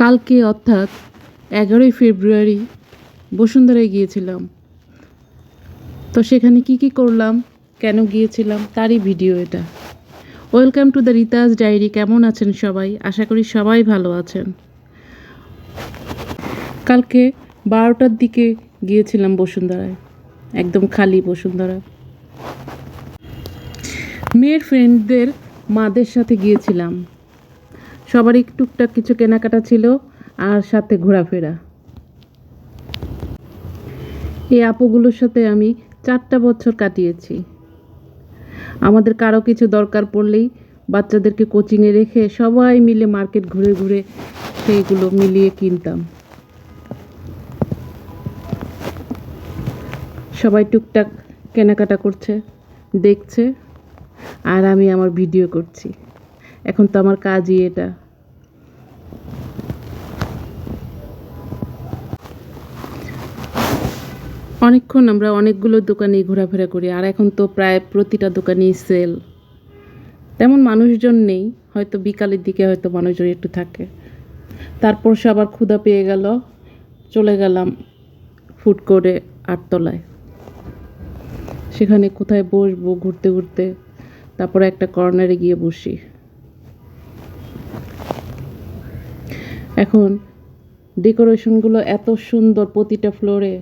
কালকে অর্থাৎ এগারোই ফেব্রুয়ারি বসুন্ধরায় গিয়েছিলাম। তো সেখানে কি কি করলাম, কেন গিয়েছিলাম, তারই ভিডিও এটা। Welcome to the Ritaj diary কেমন আছেন সবাই? আশা করি সবাই ভালো আছেন। কালকে বারোটার দিকে গিয়েছিলাম বসুন্ধরায়, একদম খালি বসুন্ধরা মেয়ের ফ্রেন্ডদের মাদের সাথে গিয়েছিলাম। সবারই টুকটাক কিছু কেনাকাটা ছিল আর সাথে ঘোরাফেরা। এই আপুগুলোর সাথে আমি চারটা বছর কাটিয়েছি। আমাদের কারও কিছু দরকার পড়লেই বাচ্চাদেরকে কোচিংয়ে রেখে সবাই মিলে মার্কেট ঘুরে ঘুরে সেইগুলো মিলিয়ে কিনতাম। সবাই টুকটাক কেনাকাটা করছে, দেখছে, আর আমি আমার ভিডিও করছি। এখন তো আমার কাজই এটা। অনেকক্ষণ আমরা অনেকগুলো দোকানেই ঘোরাফেরা করি, আর এখন তো প্রায় প্রতিটা দোকানেই সেল। তেমন মানুষজন নেই, হয়তো বিকালের দিকে হয়তো মানুষজন একটু থাকে। তারপর সে আবার ক্ষুধা পেয়ে গেল, চলে গেলাম ফুড কোর্টে আটতলায়। সেখানে কোথায় বসবো ঘুরতে ঘুরতে? তারপরে একটা কর্নারে গিয়ে বসি। এখন ডেকোরেশনগুলো এত সুন্দর প্রতিটা ফ্লোরে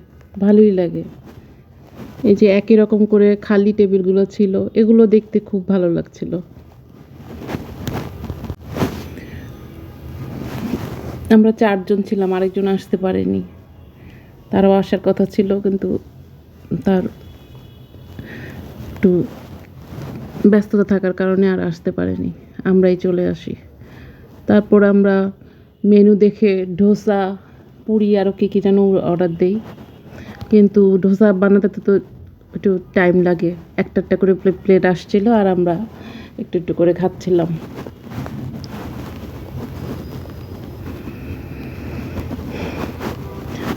ভালোই লাগে। এই যে একই রকম করে খালি টেবিলগুলো ছিল, এগুলো দেখতে খুব ভালো লাগছিল। আমরা চারজন ছিলাম, আরেকজন আসতে পারেনি। তারও আসার কথা ছিল, কিন্তু তার একটু ব্যস্ততা থাকার কারণে আর আসতে পারেনি। আমরাই চলে আসি। তারপর আমরা মেনু দেখে ডোসা পুরি আরও কী কী যেন অর্ডার দেই। কিন্তু ডোসা বানাতে তো একটু টাইম লাগে। একটা একটা করে প্লেট আসছিল আর আমরা একটু একটু করে খাচ্ছিলাম।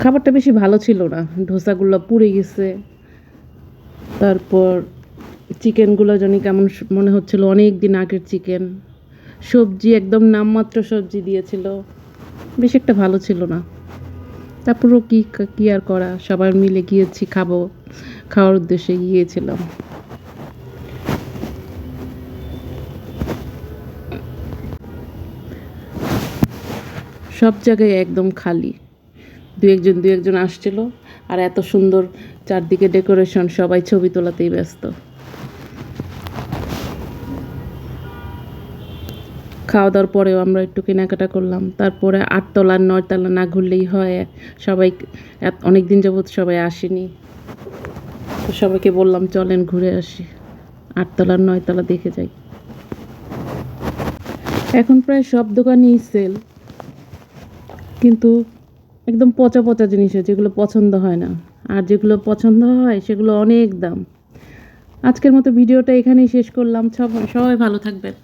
খাবারটা বেশি ভালো ছিল না। ডোসাগুলো পুড়ে গেছে। তারপর চিকেনগুলো জানি কেমন মনে হচ্ছিল অনেক দিন আগের চিকেন। সবজি একদম নামমাত্র সবজি দিয়েছিল। বেশ একটা ভালো ছিল না। তারপরও কি কি আর করা? সবাই মিলে গিয়েছি, খাব, খাওয়ার উদ্দেশ্যে গিয়েছিলাম। সব জায়গায় একদম খালি। দু একজন দু একজন আসছিল, আর এত সুন্দর চারদিকে ডেকোরেশন, সবাই ছবি তোলাতেই ব্যস্ত। খাওয়া দাওয়ার পরেও আমরা একটু কেনাকাটা করলাম। তারপরে আটতলা, নয়তলা না ঘুরলেই হয়। সবাই অনেক দিন যাবৎ সবাই আসেনি। তো সবাইকে বললাম, চলেন ঘুরে আসি। আটতলা, নয়তলা দেখে যাই। এখন প্রায় সব দোকানেই সেল কিন্তু একদম পচা পচা জিনিস হয় যেগুলো পছন্দ হয় না। আর যেগুলো পছন্দ হয়, সেগুলো অনেক দাম। আজকের মতো ভিডিওটা এখানেই শেষ করলাম। সব, সবাই ভালো থাকবেন।